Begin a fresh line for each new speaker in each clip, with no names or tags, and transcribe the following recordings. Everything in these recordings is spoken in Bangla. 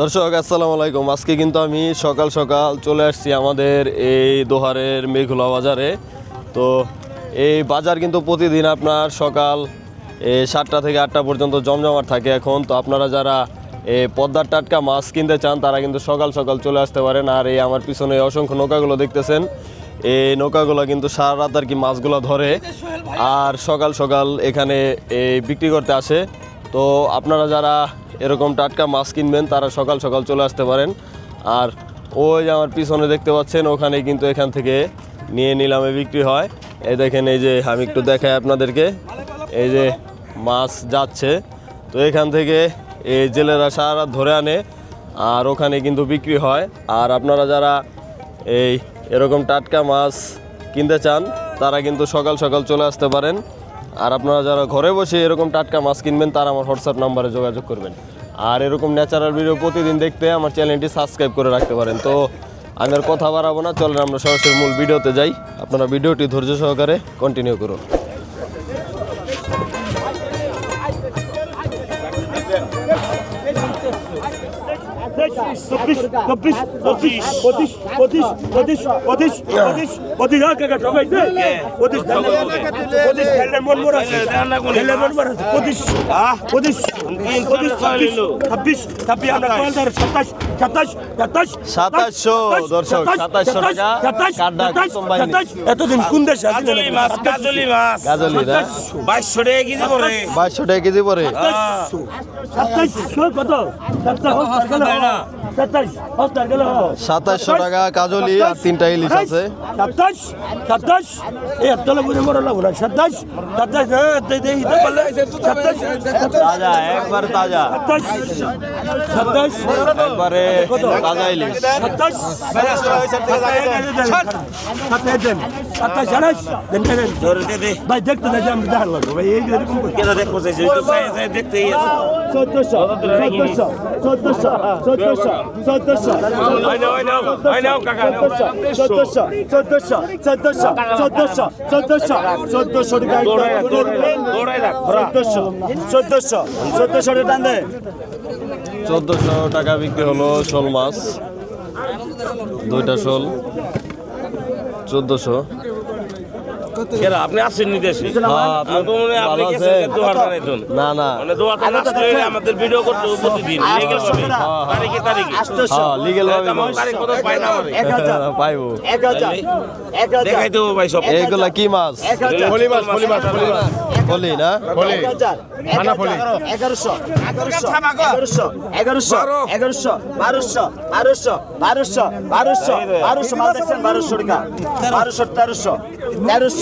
দর্শক আসসালামু আলাইকুম। আজকে কিন্তু আমি সকাল সকাল চলে আসছি আমাদের এই দোহারের মেঘুলা বাজারে। তো এই বাজার কিন্তু প্রতিদিন আপনার সকাল সাতটা থেকে আটটা পর্যন্ত জমজমাট থাকে এখন। তো আপনারা যারা এ, পদ্মার টাটকা মাছ কিনতে চান তারা কিন্তু সকাল সকাল চলে আসতে পারেন। আর এই আমার পিছনে অসংখ্য নৌকাগুলো দেখতেছেন। এই নৌকাগুলো কিন্তু সারা রাত আর কি মাছগুলো ধরে আর সকাল সকাল এখানে এই বিক্রি করতে আসে। তো আপনারা যারা এরকম টাটকা মাছ কিনবেন, তারা সকাল সকাল চলে আসতে পারেন। আর ওই যে আমার পিছনে দেখতে পাচ্ছেন, ওখানে কিন্তু এখান থেকে নিয়ে নিলামে বিক্রি হয়। এই দেখেন, এই যে আমি একটু দেখাই আপনাদেরকে। এই যে মাছ যাচ্ছে, তো এখান থেকে এই জেলেরা সারা ধরে আনে, আর ওখানে কিন্তু বিক্রি হয়। আর আপনারা যারা এই এরকম টাটকা মাছ কিনতে চান, তারা কিন্তু সকাল সকাল চলে আসতে পারেন। আর আপনারা যারা ঘরে বসে এরকম টাটকা মাছ কিনবেন, তারা আমার হোয়াটসঅ্যাপ নাম্বারে যোগাযোগ করবেন। আর এরকম ন্যাচারাল ভিডিও প্রতিদিন দেখতে আমার চ্যানেলটি সাবস্ক্রাইব করে রাখতে পারেন। তো আমি আর কথা বাড়াবো না, চলেন আমরা সরাসরি মূল ভিডিওতে যাই। আপনারা ভিডিওটি ধৈর্য সহকারে কন্টিনিউ করুন।
চব্বিশ চব্বিশ পঁচিশ পঁচিশ পঁচিশ পঁচিশ পঁচিশ পঁচিশ পঁচিশ হাজার টাকা ঠকাইছে পঁচিশ পঁচিশ খেলের মন মর আছে খেলের মন মর আছে পঁচিশ পঁচিশ পঁচিশ ছাব্বিশ ছাব্বিশ ছাব্বিশ আমরা কয়েল ধরে সাতাশ সাতাশ সাতাশ
সাতাশশো, দর্শক, সাতাশশো টাকা, কাঠডা কুসুম বাহিনী।
এতদিন কোন দেশে আছে
মাছ কাজলি মাছ
গাজলি না
বাইশশো টাকা কেজি পড়ে
বাইশশো টাকা কেজি পরে
সাতাশশো কত সাতাশ
সাতাশশো টাকা কাজলি আর তিনটা ইলিশ আছে।
সাতাশ সাতাশ এই একতলা বুঝে বড় লাগবো না। সাতাশ সাতাশ
তাজা একবার তাজা।
সাতাশ
একবারে তাজা ইলিশ।
সাতাশ সাতাশ
আঠাশ
ভাই দেখতে ভাই এই
দেখতে
চোদ্দশো চোদ্দশো। চোদ্দশো চোদ্দশো চোদ্দশো চোদ্দশো চোদ্দশো চোদ্দশো। চোদ্দশো চোদ্দশো চোদ্দশো টান দে
চোদ্দোশো টাকা বিক্রি হলো শোল মাছ দুইটা শোল চোদ্দোশো
কেরা আপনি আসেননি দেশে ভিডিও করতে প্রতিদিন লিগেল ভাবে। তারিখে তারিখে।
হ্যাঁ লিগেল ভাবে
তারিখ
কত টাকা। 1200 1300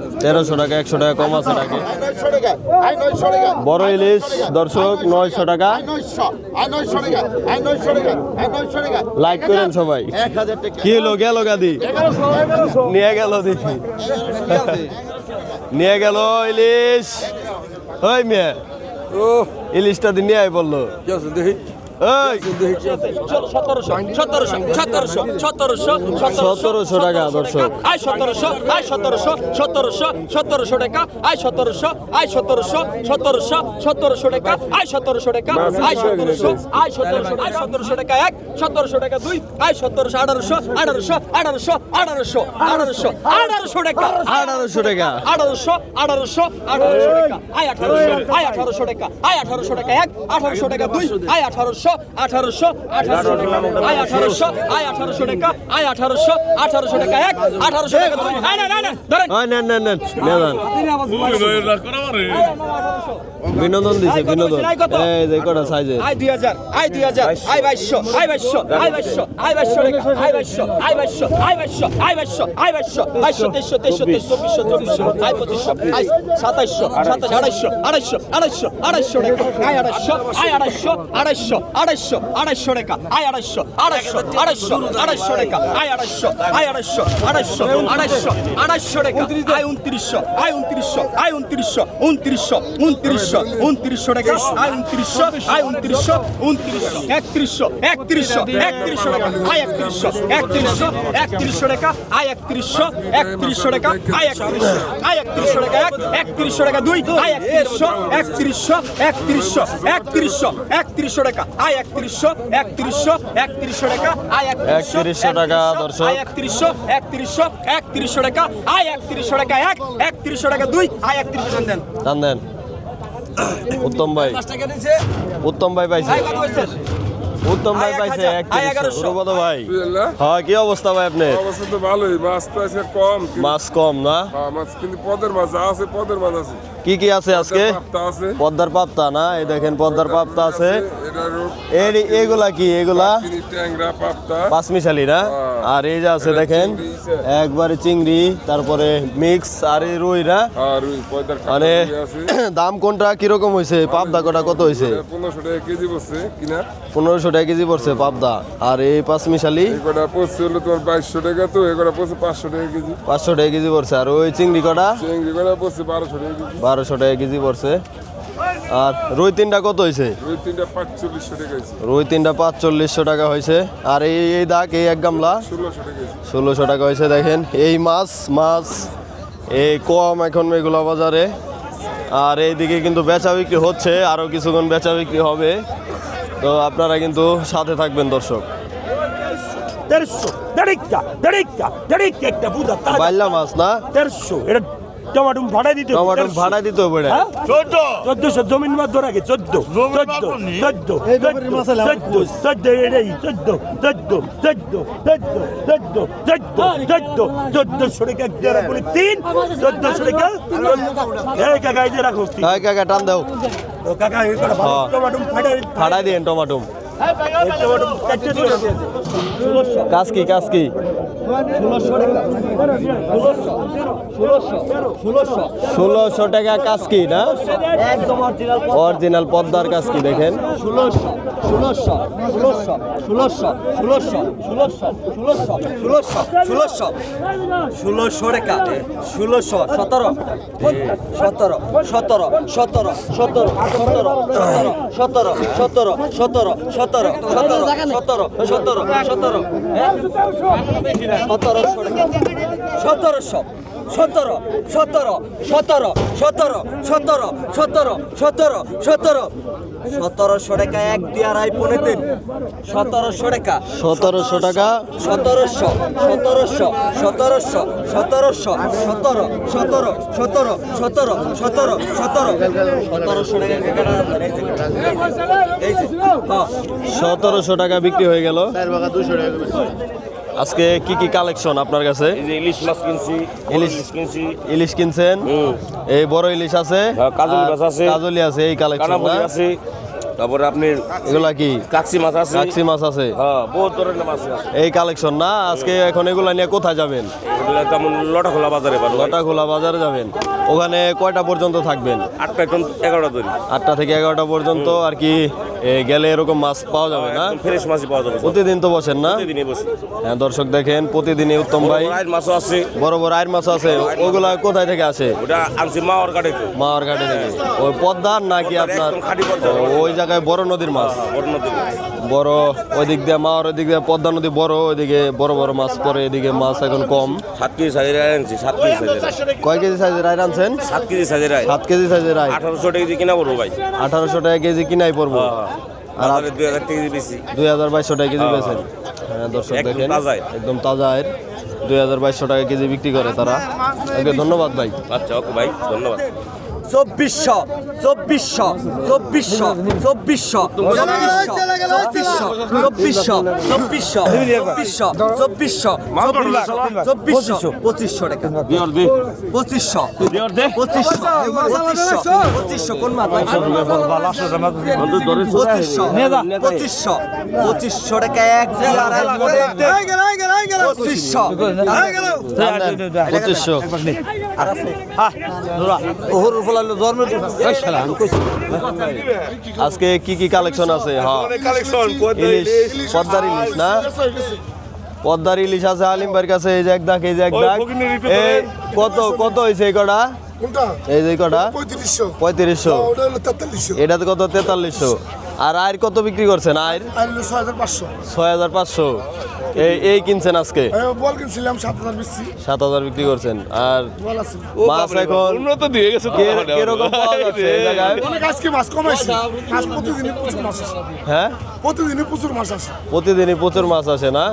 তেরোশো টাকা
একশো টাকা কম আছে নাকি?
টাকা আই টাকা
বড় ইলিশ দর্শক নয়শো টাকা। লাইক করেন সবাই। কি হলো গেল গাদি? নিয়ে গেল দেখি নিয়ে গেল ইলিশ। ওই মেয়ে ইলিশটা দিয়ে নিয়ে আয় বলল। ওই
সতেরোশো সতেরোশো সতেরোশো সতেরোশো
সতেরোশো টাকা দর্শক
আয় সতেরোশো আয় সতেরোশো সতেরোশো সতেরোশো টাকা আয় সতেরোশো আয় সতেরোশো সতেরোশো সতেরোশো টাকা আয় সতেরোশো টাকা আয় সতেরোশো আয় সতেরোশো আয় সতেরোশো টাকা এক সতেরোশো টাকা দুই আয় সতেরোশো আঠারোশো আঠারোশো আঠারোশো আঠারোশো আঠারোশো আঠারোশো টাকা
আঠারোশো টাকা
আঠারোশো আঠারোশো আঠারোশো টাকা আয় আঠারোশো আয় আঠারোশো টাকা আয় আঠারোশো টাকা এক আঠারোশো টাকা দুই আয় আঠারোশো আঠারোশো আয় আঠারোশো আয় আঠারোশো টাকা আয় আঠারোশো আঠারোশো টাকা এক আঠারোশো
বিনোদন দিছে বিনোদন এই যে কটা সাইজে
আড়াইশো আড়াইশো আড়াইশো আড়াইশো টাকা আয় আড়াইশো আয় আড়াইশো আড়াইশো আড়াইশো আড়াইশো টাকা, আয় আড়াইশো আড়াইশো আড়াইশো আড়াইশো টাকা, আয় আড়াইশো আয় আড়াইশো আড়াইশো আড়াইশো আড়াইশো টাকা, আয় উনত্রিশশো আয় উনত্রিশশো আয় উনত্রিশশো উনত্রিশশো উনত্রিশশো উনত্রিশশো টাকা, আয় উনত্রিশশো আয় উনত্রিশশো উনত্রিশশো, একত্রিশশো একত্রিশশো একত্রিশশো টাকা, আয় একত্রিশশো একত্রিশশো একত্রিশশো টাকা, আয় একত্রিশশো একত্রিশশো টাকা, আয় একত্রিশশো আয় একত্রিশশো টাকা, এক, একত্রিশশো টাকা, দুই, আয় একত্রিশশো একত্রিশশো একত্রিশশো একত্রিশশো একত্রিশশো টাকা, আয় একত্রিশশো একত্রিশশো একত্রিশশো টাকা আয় একত্রিশশো
টাকা, দর্শক।
একত্রিশশো একত্রিশশো একত্রিশশো টাকা আয় একত্রিশশো টাকা এক একত্রিশশো টাকা দুই আয় একত্রিশশো দেন।
টান দেন। উত্তম ভাই। উত্তম ভাই পাইছে। উত্তম ভাই পাইছে ভাই। হ্যাঁ কি অবস্থা ভাই আপনার
অবস্থা তো ভালোই। মাছ আছে কম।
মাছ কম না?
হ্যাঁ, মাছ কিন্তু পদের মাছ আছে পদের মাছ আছে।
কি কি আছে আজকে? পদ্মার পাপ্তা না? এই দেখেন পদ্মার পাপ্তা আছে। এর এগুলা কি? এগুলা?
পাপ্তা।
পাঁচমিশালি না? আর এই যে আছে দেখেন একবারে চিংড়ি তারপরে মিক্স আর এই রুই না?
পয়দার
মানে দাম কোনটা কীরকম হয়েছে পাবদা কটা কত হয়েছে
পনেরোশো টাকা কেজি বসছে কিনা?
পনেরোশো টাকা কেজি পড়ছে পাবদা। আর এই পাঁচমিশালি?
এই কটা পড়ছে হলো তোমার বাইশশো টাকা তো পড়ছে পাঁচশো টাকা কেজি।
পাঁচশো টাকা কেজি পড়ছে। আর ওই চিংড়ি কটা?
চিংড়ি কটা পড়ছে বারোশো টাকা
বারোশো টাকা কেজি পড়ছে। আর রুই তিনটা কত হয়েছে রুই তিনটা পাঁচচল্লিশশো টাকা হয়েছে আর এই এই দাগ এই এক গামলা?
ষোলোশো টাকা হয়েছে
দেখেন। এই মাছ মাছ এই কম এখন মেঘুলা বাজারে। আর এইদিকে কিন্তু বেচা বিক্রি হচ্ছে আরও কিছুক্ষণ বেচা বিক্রি হবে। তো আপনারা কিন্তু সাথে থাকবেন দর্শক।
দেড়শো দেড়িকা দেড়িকা দেড়িকা একটা বুঝা
বাইল্লা মাছ না?
দেড়শো এটা টমাটম ভাড়া দিতে হবে,
টমাটো
150
ভাড়া দিতে হবে এটা।
চোদ্দশো জমিন মাছ ধরা গে চোদ্দ। চোদ্দ চোদ্দ চোদ্দ চোদ্দ এটাই চোদ্দ চোদ্দ চোদ্দ চোদ্দ চোদ্দ চোদ্দ চোদ্দ চোদ্দশো টাকা দেড়া বলে তিন চোদ্দশো টাকা এই কাকা এই যে রাখো।
কাকা টান দাও।
ও কাকা। টমাটম ফাটা
দিন।
এই টমাটম।
কাজ কি কাজ কি ষোলোশো টাকা কাজ কি না অরিজিনাল পদ্মার কাজ কি দেখেন
ষোলোশো ষোলোশো ষোলোশো ষোলোশো সতেরো সতেরো সতেরো সতেরো সতেরো সতেরো সতেরো সতেরো সতেরো সতেরো সতেরো সতেরো সতেরো সতেরো সতেরোশো। সতেরো সতেরো সতেরো সতেরো সতেরো সতেরো সতেরো সতেরো সতেরোশো টাকা এক দুই আড়াই পনেরো তিন সতেরোশো টাকা
সতেরোশো টাকা
সতেরোশো সতেরোশো সতেরোশো সতেরোশো সতেরো সতেরো সতেরো সতেরো সতেরো সতেরো সতেরোশো টাকা হ্যাঁ
সতেরোশো টাকা বিক্রি হয়ে গেল আজকে কি কি কালেকশন আপনার কাছে?
এই যে ইলিশ মাছ কিনছি
ইলিশ।
কিনছি।
ইলিশ কিনছেন? এই বড় ইলিশ আছে?
হ্যাঁ, কাজলি মাছ আছে।
কাজলি আছে এই কালেকশন
আছে। তারপরে আপনি
এগুলা কি?
কাকসি মাছ আছে?
কাকসি মাছ আছে।
হ্যাঁ বহুত ধরনের মাছ আছে।
এই কালেকশন না? আজকে এখন এগুলা নিয়ে কোথায় যাবেন?
এগুলো তেমন লটা খোলা বাজারে পাবো
কটা খোলা বাজারে যাবেন। ওখানে কয়টা পর্যন্ত থাকবেন?
আটটা এখন এগারোটা ধরি
আটটা থেকে এগারোটা পর্যন্ত আর কি গেলে এরকম মাছ পাওয়া যাবে না?
ফ্রেশ মাছই পাওয়া যাবে।
প্রতিদিন তো বসেন না?
প্রতিদিনই বসে।
হ্যাঁ দর্শক দেখেন প্রতিদিনই উত্তম ভাই।
রাইড মাছও আছে।
বড় বড় আয়ের মাছ আছে। ওগুলা কোথায় থেকে আসে?
ওটা আনছি মাওয়ার তো।
মাওয়ার ঘাটে থেকে। ওই পদ্মার নাকি আপনার?
একদম খাঁটি পদ্মার।
ওই জায়গায় বড় নদীর মাছ।
বড় নদীর মাছ।
বড় ওই দিক দিয়ে মাওয়ার ওই দিক দিয়ে পদ্মা নদী বড় ওইদিকে বড় বড় মাছ পড়ে এদিকে মাছ এখন কম।
সাত কেজি সাইজের রায় আনছি সাত কেজি সাইজের
কয় কেজি সাইজের রায় আনছেন?
সাত কেজি সাইজের রায়।
সাত কেজি সাইজের রায়।
আঠারোশো টাকা কেজি কিনা করব ভাই।
আঠারোশো টাকা কেজি কিনাই পড়ব। আর
আর দুই হাজার দিয়ে বেশি।
দুই হাজার বাইশশো টাকা কেজি বেছেন হ্যাঁ। দর্শক দেখেন একদম তাজা আয়ের দুই হাজার বাইশশো টাকা কেজি বিক্রি করে তারা। ওকে ধন্যবাদ ভাই।
আচ্ছা ওকে ভাই ধন্যবাদ।
চব্বিশশো চব্বিশশো চব্বিশশো চব্বিশশো চব্বিশশো চব্বিশশো চব্বিশশো চব্বিশশো চব্বিশশো চব্বিশশো পঁচিশশো টাকা পঁচিশশো পঁচিশশো পঁচিশশো পঁচিশশো কোন পঁচিশশো পঁচিশশো পঁচিশশো টাকা এক দুই আড়াই
আজকে কি কি কালেকশন আছে? হ্যাঁ ইলিশ পদ্মার ইলিশ না? পদ্মার ইলিশ আছে আলিম ভাইয়ের কাছে এই যে এক দাগ এই যে এক দাগ। এই কত কত হয়েছে এই কটা? এই যে কটা?
পঁয়ত্রিশশো।
পঁয়ত্রিশশো। এটাতে কত? তেতাল্লিশশো। আর আয়ের কত বিক্রি করছেন? আয়ের?
আর ছয় হাজার পাঁচশো।
ছয় হাজার পাঁচশো। এই এই কিনছেন আজকে?
বল কিনছিলাম সাত হাজার বেশি
সাত হাজার বিক্রি করছেন। আর মাছ এখন
উন্নত দিয়ে গেছে।
কীরকম পাওয়া যাচ্ছে এই জায়গায়?
অনেক আজকে মাছ কমাইছে মাছ প্রতিদিনই প্রচুর মাছ আসে।
হ্যাঁ?
প্রতিদিনই প্রচুর মাছ আসে।
প্রতিদিনই প্রচুর মাছ আসে না?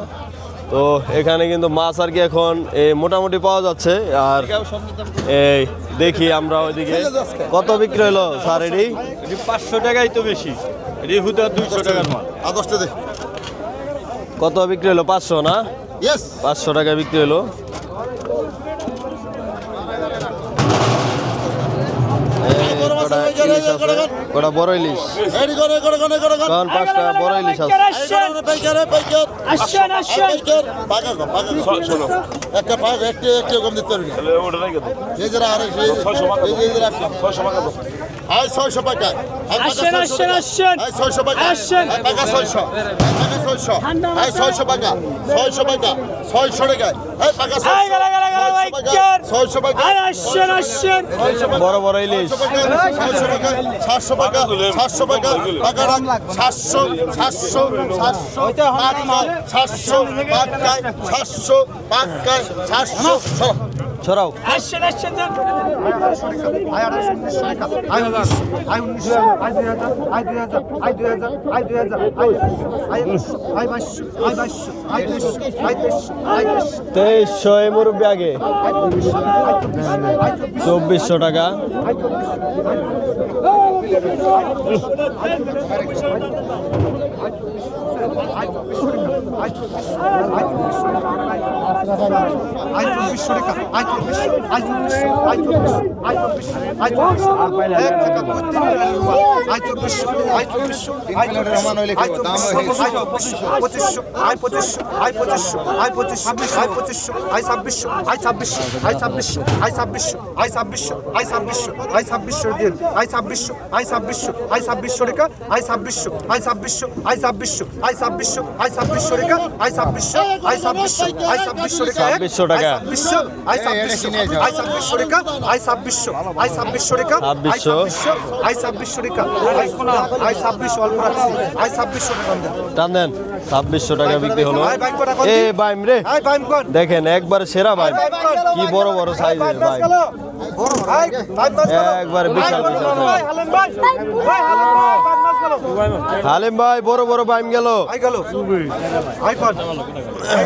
তো এখানে কিন্তু মাছ আর কি এখন এই মোটামুটি পাওয়া যাচ্ছে। আর এই দেখি আমরা ওইদিকে। কত বিক্রি হলো স্যার এটি
পাঁচশো টাকাই তো বেশি। দুইশো টাকার মাল।
কত বিক্রি হলো? পাঁচশো না?
ইয়েস
পাঁচশো টাকা বিক্রি হলো। কটা বড় ইলিশ?
এডি করে করে করে করে করে
কারণ পাঁচটা বড় ইলিশ আছে।
পাইকারে পাইকার
আসছেন আসছেন
পাইকার পাকা। গো পাকা গো
শোনো
একটা পাক। একটা একটা কম দিতে পারবি না
তাহলে ওটা রেখে দাও
এই যে আরে সেই
ছয়শো টাকা
এই যে এই যে রাখলাম
ছয়শো টাকা।
ছয়শো টাকা ছয়শো। টাকা ছয়শো টাকা ছয়শো ছয়শো টাকা ছয়শো টাকা ছয়শো টাকা আই টাকা ছয়শো টাকা
আর আসছেন আসছেন
বড় বড় ইলিশ।
সাতশো টাকা সাতশো টাকা সাতশো টাকা টাকা রাখ। সাতশো সাতশো সাতশো পাক্কায় সাতশো পাক্কায় সাতশো পাক্কায় সাতশো
ছড়াও
তেইশশো
এই মুরব্বী আগে
চব্বিশশো
টাকা
আই চব্বিশশো টাকা আই চব্বিশশো আই চব্বিশশো আই চব্বিশশো আই চব্বিশশো আই চব্বিশশো এক টাকা দুই তিন আই চব্বিশশো আই চব্বিশশো আই চব্বিশশো আই চব্বিশশো আই চব্বিশশো পঁচিশশো আই পঁচিশশো আই পঁচিশশো আই পঁচিশশো আই পঁচিশশো আই ছাব্বিশশো আই ছাব্বিশশো আই ছাব্বিশশো আই ছাব্বিশশো আই ছাব্বিশশো আই ছাব্বিশশো আই ছাব্বিশশো দিন আই ছাব্বিশশো আই ছাব্বিশশো আই ছাব্বিশশো রেখা আই ছাব্বিশশো আই ছাব্বিশশো আই ছাব্বিশশো আই ছাব্বিশশো আই ছাব্বিশশো রেখা আই ছাব্বিশশো আই ছাব্বিশশো আই ছাব্বিশশো রেখা এক,
2600 টাকা।
ছাব্বিশশো আই ছাব্বিশশো আই ছাব্বিশশো রেখা আই ছাব্বিশশো আই ছাব্বিশশো রেখা আই
2600
ছাব্বিশশো আই ছাব্বিশশো রেখা আই আই ছাব্বিশশো অল্প রাখছি আই ছাব্বিশশো দেন
টান দেন ছাব্বিশশো টাকা বিক্রি হলো এ বাইম রে দেখেন একবার সেরা বাইম কি বড় বড় সাইজের বাইম বিশাল বিশাল
ভাই হালেম ভাই
বড় বড় বাইম গেল
গেল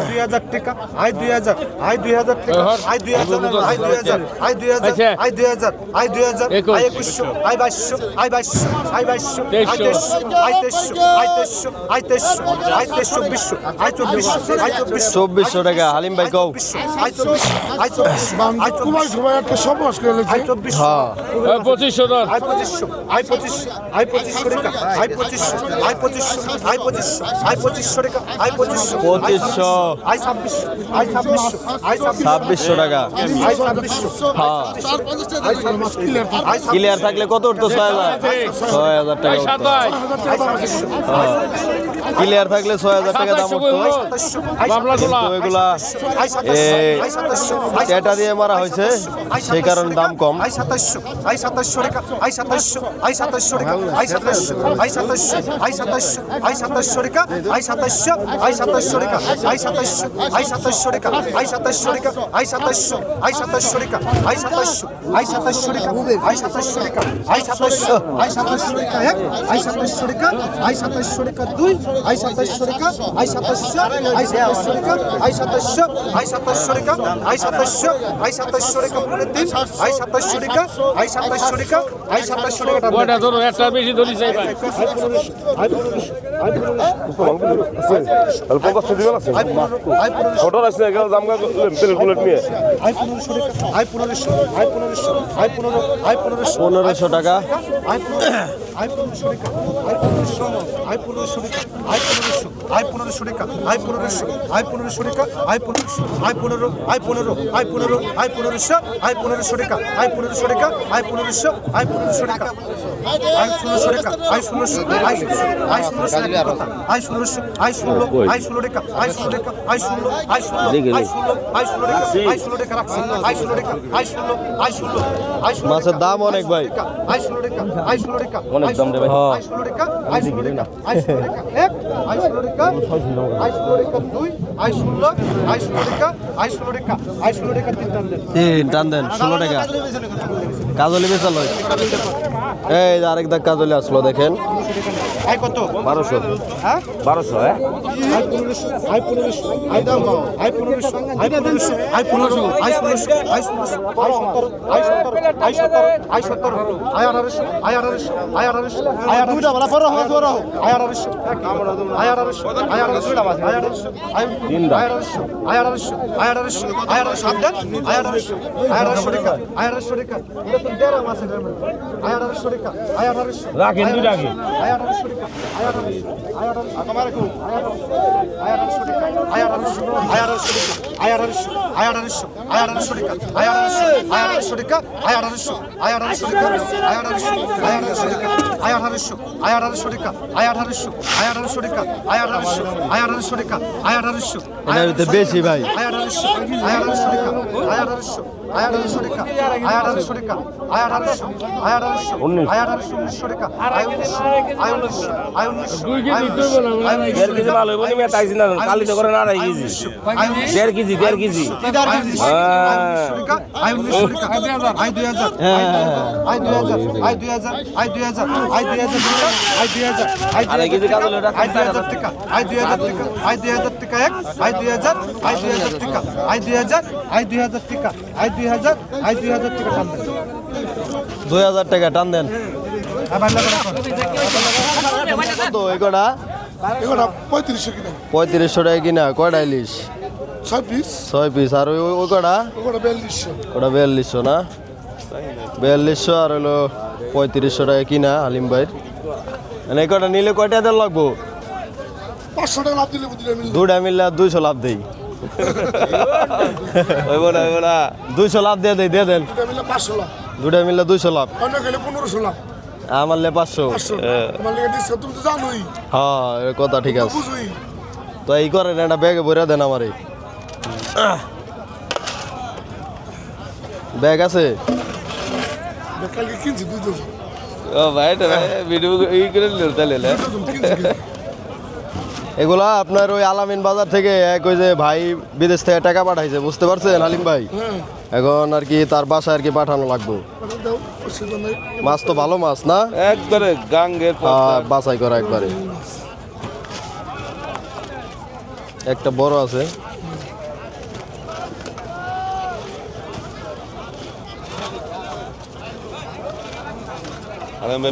দুই হাজার টাকা আই দুই হাজার আই দুই হাজার টাকা আই দুই হাজার আই দুই হাজার আই দুই হাজার আই দুই হাজার আই দুই হাজার আই একুশশো আই বাইশশো আই বাইশশো আই বাইশশো আই তেইশশো আই তেইশশো আই তেইশশো আই তেইশশো আই তেইশশো চব্বিশশো আই চব্বিশশো আই চব্বিশশো
চব্বিশশো টাকা হালিম ভাই
চব্বিশশো আই চব্বিশশো আই
কুমার
চব্বিশশো
সবাই একটা সমাস করে
আই চব্বিশশো
হ্যাঁ
পঁচিশশো দশ
পঁচিশশো আই পঁচিশশো আই পঁচিশশো ছাব্বিশশো ছাব্বিশশো
টাকা হ্যাঁ ক্লিয়ার থাকলে কত উঠতো ছয় হাজার টাকা ক্লিয়ার থাকলে ছয় হাজার টাকা দাম উঠতো টেটা দিয়ে মারা হয়েছে সেই কারণে দাম কম
আই সাতাশশো আই সাতাশশো রেখা আই সাতাশশো আই সাতাশশো রেখা আই সাতাশশো আই সাতাশশো আই সাতাশশো আই সাতাশশো রেখা আই সাতাশশো আই সাতাশশো রেখা আই সাতাশশো আই সাতাশশো রেখা আই সাতাশশো রেখা আই সাতাশশো আই সাতাশশো রেখা আই সাতাশশো আই সাতাশশো রেখা আই সাতাশশো রেখা আই সাতাশশো আই সাতাশশো রেখা এক আই সাতাশশো রেখা আই সাতাশশো রেখা দুই আই সাতাশশো রেখা আই সাতাশশো আই সাতাশশো রেখা আই সাতাশশো আই সাতাশশো রেখা আই সাতাশশো আই সাতাশশো রেখা পনেরো তিন আই সাতাশশো রেখা আই সাতাশশো রেখা আই সাতাশশো রেখা
কয়টা ধরো একটা বেশি ধরি চাই ভাই
তাহলে পঞ্চাশ দিবেন আছে ছোট আছে গেল দাম তেলের বুলেট নিয়ে
আই পনেরোশো আই পনেরোশো আই পনেরোশো আই পনেরো আই পনেরোশো
পনেরোশো টাকা
আই পনেরো আই পনেরোশো রেখা আই পনেরোশো আই পনেরোশো আই পনেরোশো আই পনেরোশো টাকা আই পনেরোশো আই পনেরোশো টাকা আই পনেরোশো আই পনেরো আই পনেরো আই পনেরো আই পনেরোশো আই পনেরোশো টাকা আই পনেরোশো টাকা আই পনেরোশো আই পনেরোশো টাকা আই ষোলোশো টাকা
মাছের দাম অনেক ভাই। অনেক দাম
দেবে তিন টান দেন
ষোলো টাকা। কাজলি বেচাল এই আরেক দাগ কাজলি আসলো দেখেন
কত
বারোশো
হ্যাঁ
বারোশো হ্যাঁ
আই পনেরোশো আই পনেরোশো
রাখেন দুই
রাখে বেশি ভাই
আয়ার আড়াইশো আয়ার আড়াইশো টাকা আই আঠারোশো টাকা আই আঠারোশো টাকা আই আঠারোশো আই আঠারোশো আই আঠারোশো উনিশশো টাকা আই উনিশশো আই উনিশশো আই উনিশশো আই উনিশশো আই
দেড় কেজি মাল হইব নি তাইছি না কালি তো করে না আড়াই কেজি দেড় কেজি দেড় কেজি
আই উনিশশো টাকা আই দুই হাজার আই দুই হাজার আই দুই হাজার আই দুই হাজার আই দুই হাজার আই দুই হাজার আই দুই হাজার টাকা আই দুই হাজার টাকা দুই হাজার টাকা এক আই দুই হাজার আই দুই হাজার টাকা আই দুই হাজার আই দুই হাজার টাকা আই দুই হাজার আই দুই হাজার টাকা টান দেন।
দুই হাজার টাকা টান দেন।
আবার লাগা রাখুন।
কত? এই
পঁয়ত্রিশশো
টাকা কিনা? কয়টা ইলিশ?
ছয় পিস।
ছয় পিস। আর ওই ওই কটা?
বিয়াল্লিশশো।
ওটা বিয়াল্লিশশো না? বিয়াল্লিশশো আর হলো পঁয়ত্রিশশো টাকা কিনা আলিম ভাইয়ের? মানে কটা নিলে কয়টা দেন লাগবো?
পাঁচশো টাকা লাভ দিলে
দুটা মিললে দুইশো লাভ দেই। হইব না হইব না দুইশো লাভ দিয়ে দেয় দিয়ে দেন।
দুটা
মিললে দুইশো লাভ।
পনেরোশো লাভ।
আমার লে পাঁচশো। হ্যাঁ কথা ঠিক আছে। তো এই করেন একটা ব্যাগে ভরে দেন আমার। এই ব্যাগ আছে ও ভাই ভিডিও ই করে তাহলে এগুলা আপনার ওই আলামিন বাজার থেকে এক ওই যে ভাই বিদেশ থেকে টাকা পাঠাইছে বুঝতে পারছেন আলিম ভাই?
হ্যাঁ।
এখন আর কি তার বাসায় আর কি পাঠানো লাগবে। মাছ তো ভালো মাছ না?
একবারে গাঙ্গের
বাছাই করা একবারে। একটা বড় আছে।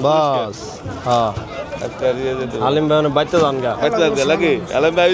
বাস হ্যাঁ। আলিম ভাই বাইতে যান গা।
লাগে আলিম ভাই